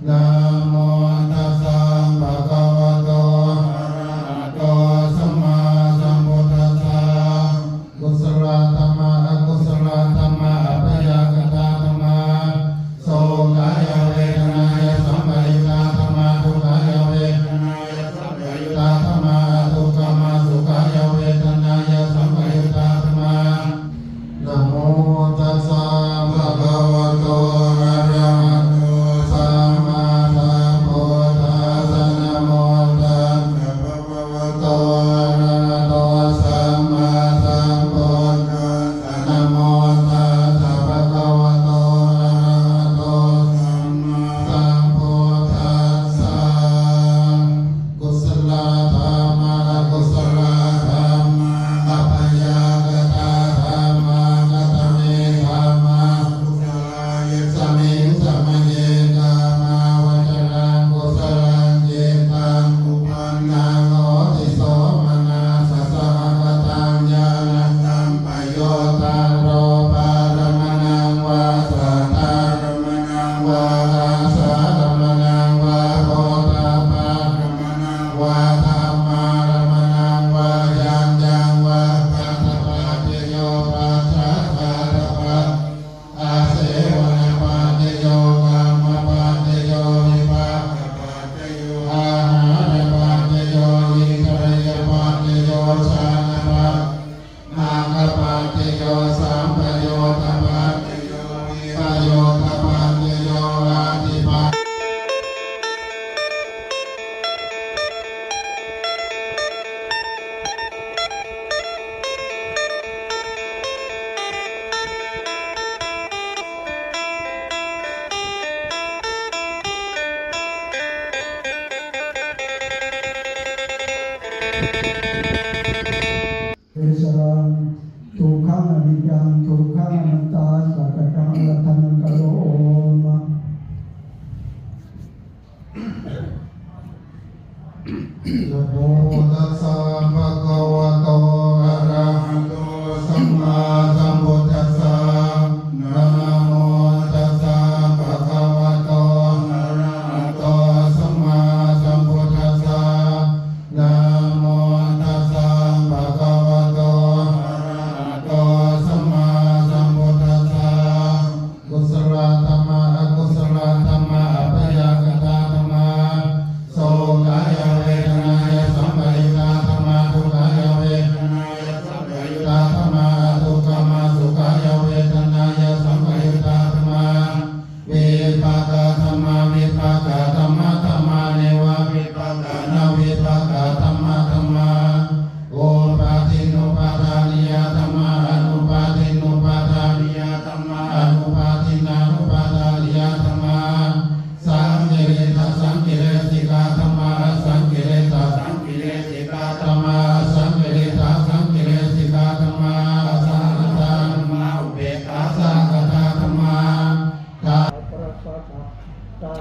Namo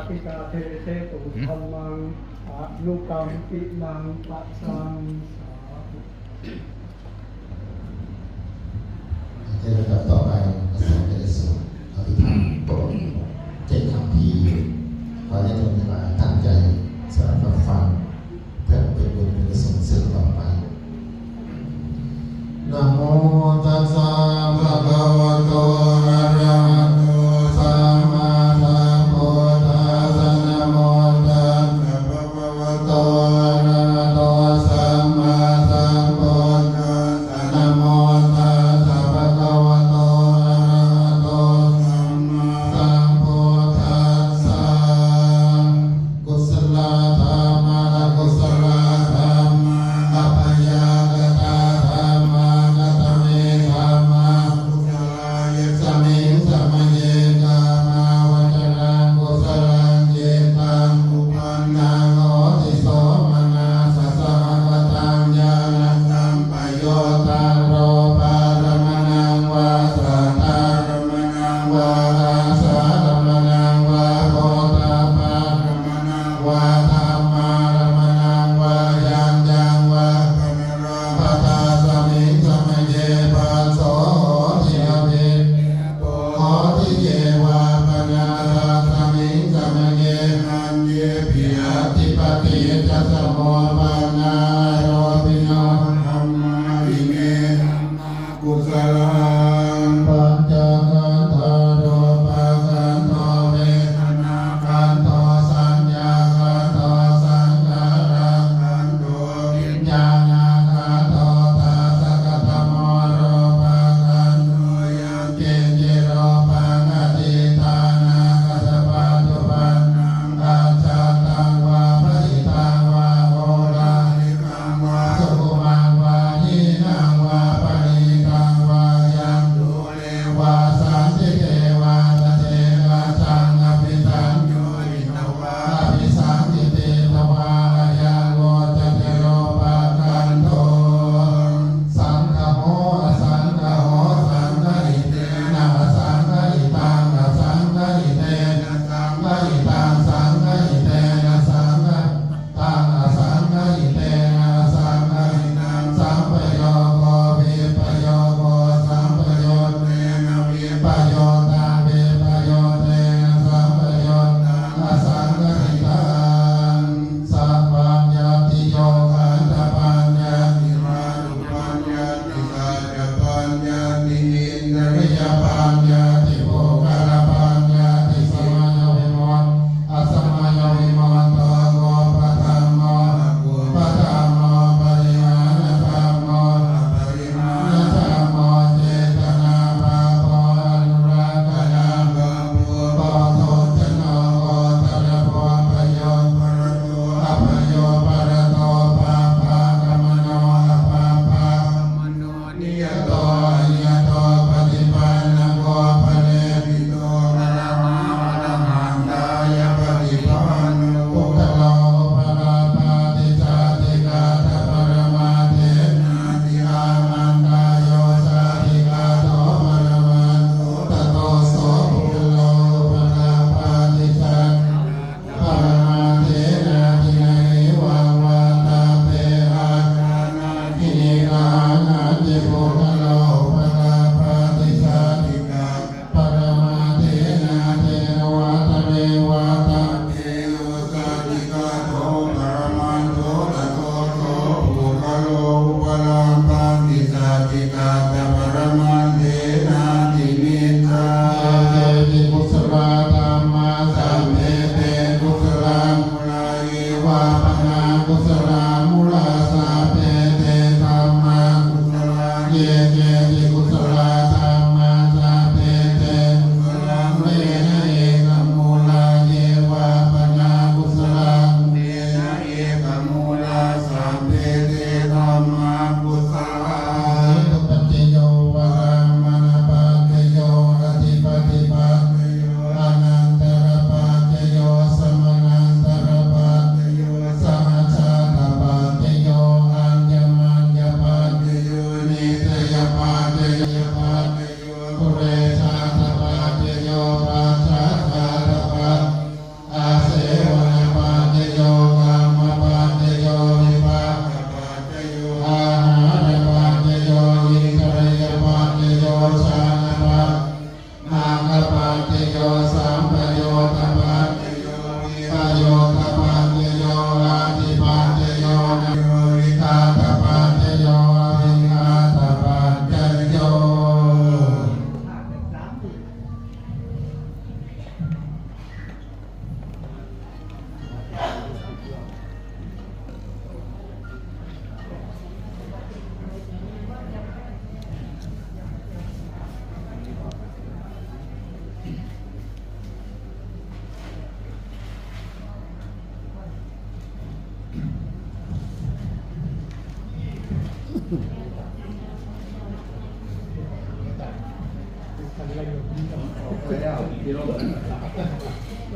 ปิกาเทเตตุธรรมังอะลูกังปิมังปะสังสาธุในระดับต่อไปอาจารย์จะไสวดอภิธรรมบทเจ็ดคำพีขอให้ทุกท่านตั้งใจสวดฟังเพื่อเป็นบุญเป็นส่งเสริมต่อไปนะโมตัสสะ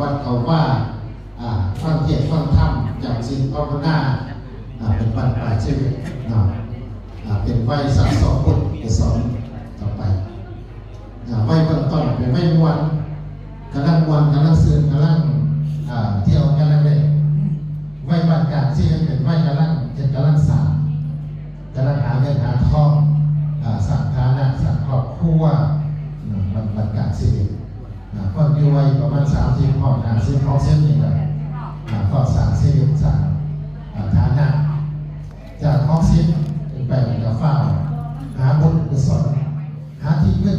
วัดเขาว่าฟังเทศน์ฟังธรรมจำสิ่งภาวนาอ่าเป็นปัจปลายชีวิตเนะอ่าเป็นไฟสะสมบุญกุศลต่อไปอ่าไฟเบื้องต้นเป็นไฟมวลกำลังมวลกำลังซึมกำลังเที่ยวกำลังเล่นไว้บรรกาศที่ยังเป็นไว้กำลังจะกำลังสางกำลังหาเงินหาทองอ่าสั่งฐานะสั่งครอบครัว อ่าคนอยู่วัยประมาณสามสิบหกห้าสิบหกเส้นนี่แหละอ่าก็สั่งชีวิตสั่งอ่าฐานะจากหกสิบเป็นไปเป็นกาฟ้าหาบุญกุศลหาที่พึ่ง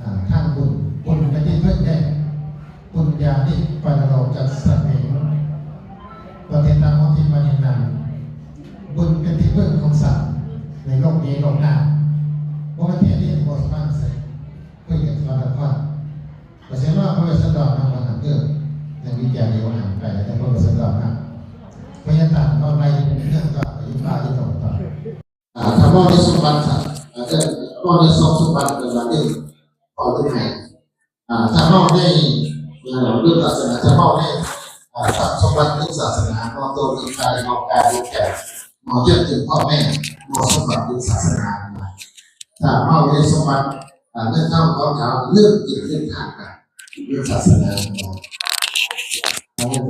อ่างบุญบุญเป็นที่พึ่งได้บุญญาณิปรโลจัสสมิงประเทศตางของที่มาเนนานบุญเป็นที่พึ่งของสัตว์ในโลกนี้โลกหน้าเพราะประ วิจารณ์เดียวหางไปแต่พระเวสสันดรนะพยาตาก็ไปเรื่องก็อายุบาที่ตรงต่ออ่าถ้ามองในสมบัติสัตว์อาจะมองในสมสมบัติเป็นอย่างหนึ่งพอหรือไม่อ่าถ้ามองในเรื่องศาสนาถ้ามองในอ่าทรัพย์สมบัติของศาสนามองตัวมีกายมองกายมองแก่มองเยี่ยมถึงพ่อแม่มองสมบัติของศาสนาถ้ามองในสมบัติเรื่องเข้าของเขาเรื่องจิตเรื่องทางกันเรื่องศาสนา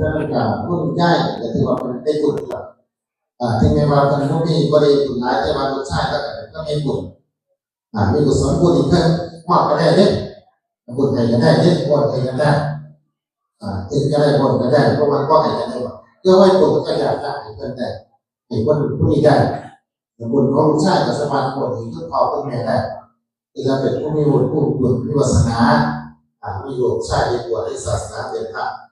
อันนี้เรื่องกาพูดง่ายแต่ถือว่าเป็นได้บุญครับอ่าถึงแม้ว่าตอนนี้มีบริบุญหลายแต่ว่าบุญชายก็ก็มีบุญอ่ามีบุญสมบุญอีกเพิ่มมากก็ได้เด้บุญไหนก็ได้เด้บุญไหนก็ได้อ่าถึงจะได้บนก็ได้เพราะมันก็ให้กันได้ว่าเพื่อไว้ตัวก็อยากจะให้เพื่อนได้ให้คนผู้นี้ได้แต่บุญของลูกชายกับสมาธิคนถึงทุกเขาทุกแม่ได้ที่จะเป็นผู้มีบุญผู้บุญมีวาสนาอ่ามีลูกชายมีบวชในศาสนาเป็นพระอ่า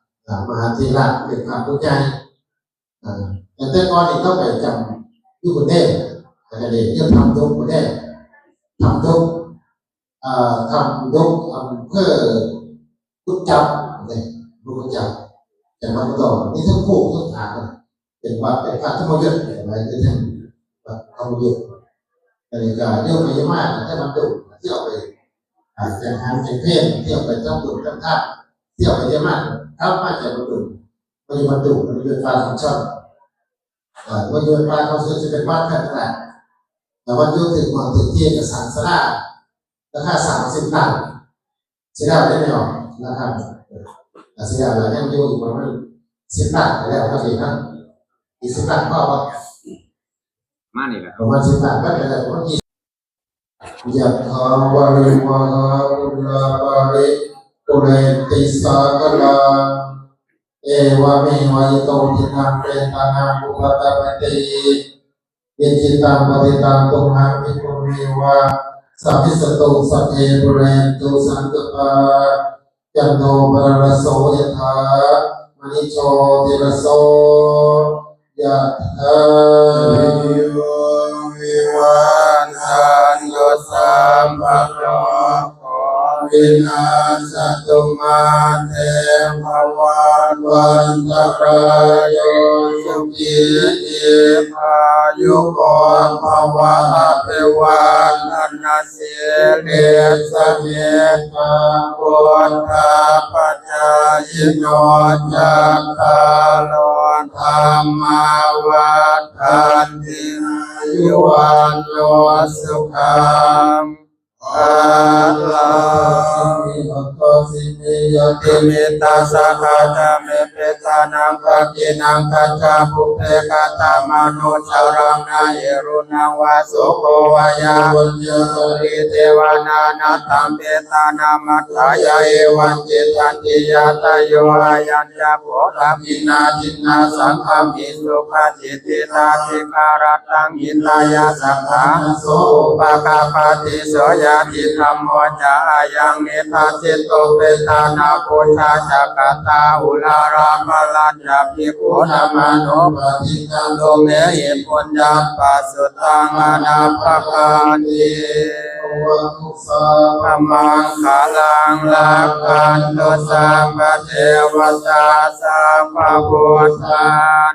มหาเทระเป็นพระผู้ใหญ่อ่าแต่แต่ก่อนนี่ต้องไปจำที่คุณเด้แต่เด็กยังทำยกคุณเด้ทำยกอ่าทำยกอำเภอพุทธจับเนี่ยรู้จักแต่มันก็นี่ทั้งคู่ทั้งทางเป็นวัดเป็นพระธรรมยุทธ์อะไรที่ท่านวัดธรรมยุทธ์แต่ในการเรื่องไม่มากถ้ามันดุเที่ยวไปอาจจะหาแต่เพศเที่ยวไปทั้งดุทั้งท่าเที่ยวไปเยอะมาก ถ้ามาจากมันดุมันมันดุมันเป็นฟ้าของช่องอ่าวันยุทธ์ฟ้าเขาจะเป็นวัดขนาดแต่วันยุทธ์ถึงวันถึงที่เอกสารสลาราคาสามสิบล้านเสียดายได้ไหมอะนะครับอาเซียนเรายังอยู่อีกประมาณสิบล้านไปแล้วครับพี่ครับอีกสิบล้านก็ว่ามานี่แหละประมาณสิบล้านก็ได้ประมาณยี่ยะถาวาริวหาปุราปาริ ปุเรติสากลาเอวะเมวะยโตทินังเปตานังอุปตะปฏิยิจิตังปฏิตังตุหังมิปุเมวะสัพพิสตุสัพเพปุเรนตุสังกปายันโทปรรโสยถามณิโชติรโสยะถาวิววิวันทันโยสัมภะโร วินาศตุมาเตภวันวันตะกายโยสุขีติพายุโกภวะอภิวันอนาสิเดสเมตาพุทธาปัญญายโนจักขาโลธรรมาวัฏันติยุวันโนสุขัง ตตาสิมิยติมิตาสหาจามิเปตานังภกินังกัจจาภุเพกตามนุชารังนาเยรุนังวาสุโควายาวัญญาสุริเทวานานาตัมเปตานามัตถายาเอวันจิตันติยาตโยอายัญญาโพธามินาจินนาสังฆามิสุขจิตติตาติการตังอินทายาสังฆาโสปะกาปติโสยาทิธรรมโมจายังเมตาสิตโตเปตานาโพชาจักตาอุลารามลัญญาภิกขุธรรมานุปฏิกาโลเมหิปุญญาปัสสุตังอนาปะกันติ ธรรมังคาลังลาคันตุสัมปเทวตาสัมปพุทธา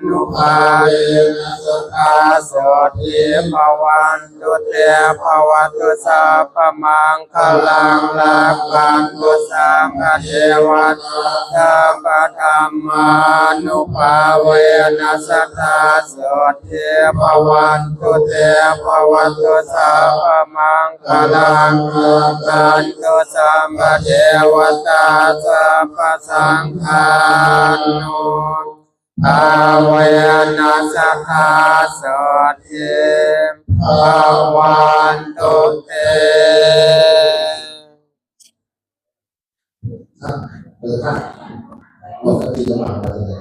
นุภาเวนสุขาสติภวันตุเตภวตุสัพพมังคลังลาคันตุสัมปเทวตาสัมปธรรมานุภาเวนะสัทธาสติภวันตุเตภวตุสัพพมังคลงสันตุสัมปเทวตาสัพพสังฆานุอาเวนัสคาสดเทภาวันตุเตเออค่ะปกติจะมาอะไร